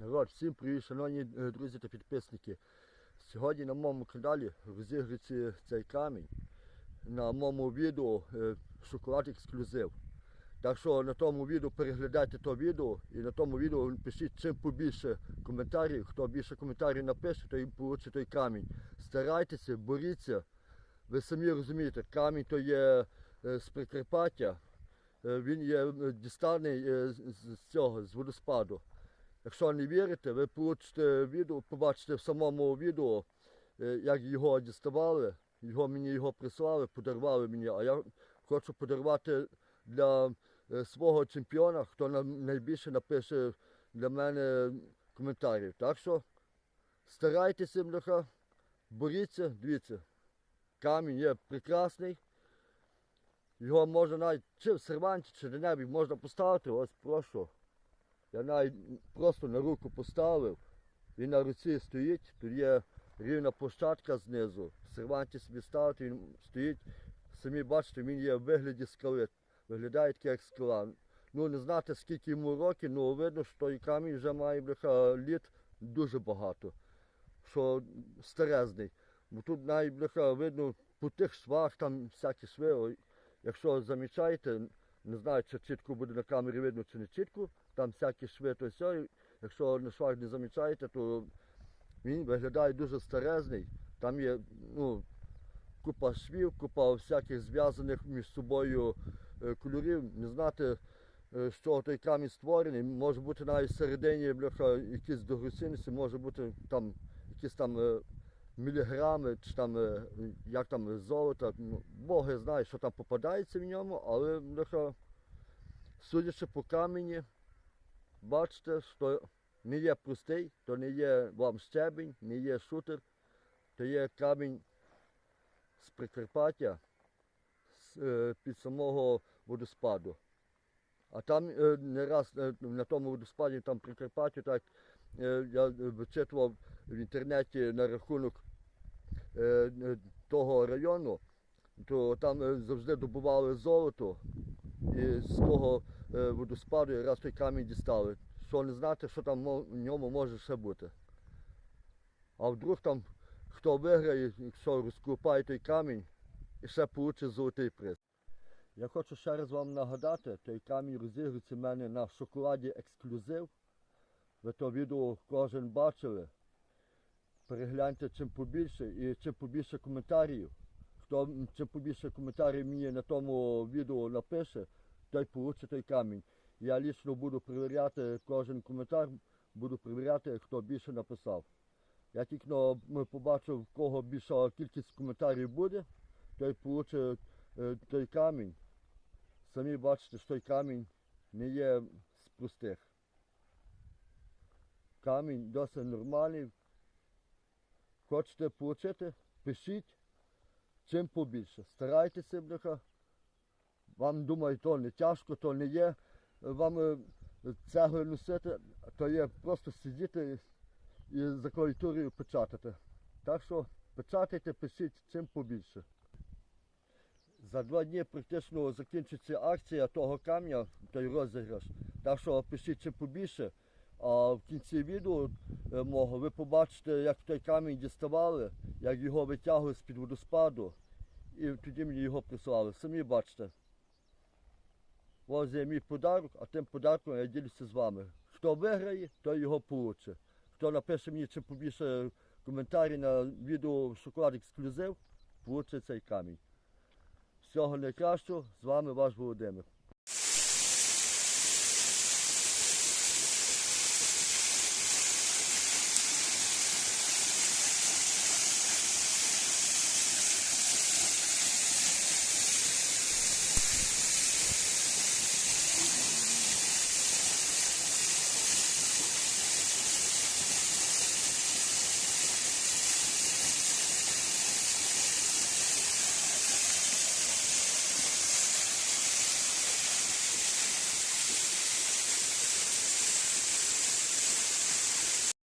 Народ, всім привіт, шановні е, друзі та підписники. Сьогодні на моєму каналі розігрується цей камінь. На моєму відео е, шоколад ексклюзив. Так що на тому відео переглядайте то відео і на тому відео пишіть чим побільше коментарів. Хто більше коментарів напише, той получить той камінь. Старайтеся, боріться. Ви самі розумієте, камінь то є е, з Прикарпаття. Він є дістаний з цього, з водоспаду. Якщо не вірите, ви получите відео, побачите в самому відео, е, як його діставали. Його мені його прислали, подарували мені. А я хочу подарувати для е, свого чемпіона, хто найбільше напише для мене коментарів. Так що старайтеся, бляха, боріться, дивіться. Камінь є прекрасний. Його можна навіть чи в серванті, чи де-небудь можна поставити, ось прошу. Я навіть просто на руку поставив, він на руці стоїть, тут є рівна площадка знизу. Серванті собі ставити, він стоїть. Самі бачите, він є в вигляді скали. Виглядає таке як скала. Ну не знати скільки йому років, але видно, що той камінь вже має бляха, літ дуже багато. Що старезний. Бо тут навіть бляха, видно по тих швах, там всякі шви. Якщо замічаєте, не знаю, чи чітко буде на камері видно, чи не чітко, там всякі шви, то все. Якщо на швах не замічаєте, то він виглядає дуже старезний. Там є ну, купа швів, купа всяких зв'язаних між собою е, кольорів. Не знати, е, з чого той камінь створений. Може бути навіть всередині бляха, якісь дорогоцінності, може бути там якісь там е, міліграми, чи там як там золото. Ну, Боги знає, що там попадається в ньому, але бляха, судячи по камені, бачите, що не є простий, то не є вам щебень, не є шутер, то є камінь з Прикарпаття е, під самого водоспаду. А там е, не раз е, на тому водоспаді, там Прикарпаття, так я вичитував в інтернеті на рахунок того району, то там завжди добували золото. І з того е, водоспаду якраз той камінь дістали. Що не знати, що там в ньому може ще бути. А вдруг там хто виграє, якщо розкопає той камінь, і ще получить золотий приз. Я хочу ще раз вам нагадати, той камінь розігрується в мене на шоколаді ексклюзив. Ви то відео кожен бачили. Перегляньте чим побільше і чим побільше коментарів. Хто чим побільше коментарів мені на тому відео напише, той получить той камінь. Я лічно буду перевіряти кожен коментар, буду перевіряти, хто більше написав. Я тільки побачив, в кого більша кількість коментарів буде, той получить е, той камінь. Самі бачите, що той камінь не є з простих. Камінь досить нормальний. Хочете отримати, пишіть чим побільше. Старайтеся, бляха. Вам думаю, то не тяжко, то не є. Вам е, цегли носити, то є просто сидіти і за клавіатурою печатати. Так що печатайте, пишіть чим побільше. За два дні практично закінчиться акція того камня, той розіграш. Так що пишіть чим побільше. А в кінці відео е, мого ви побачите, як той камінь діставали, як його витягли з-під водоспаду. І тоді мені його прислали. Самі бачите. Ось є мій подарок, а тим подарком я ділюся з вами. Хто виграє, той його получить. Хто напише мені чим побільше коментарі на відео шоколад ексклюзив, получить цей камінь. Всього найкращого, з вами ваш Володимир.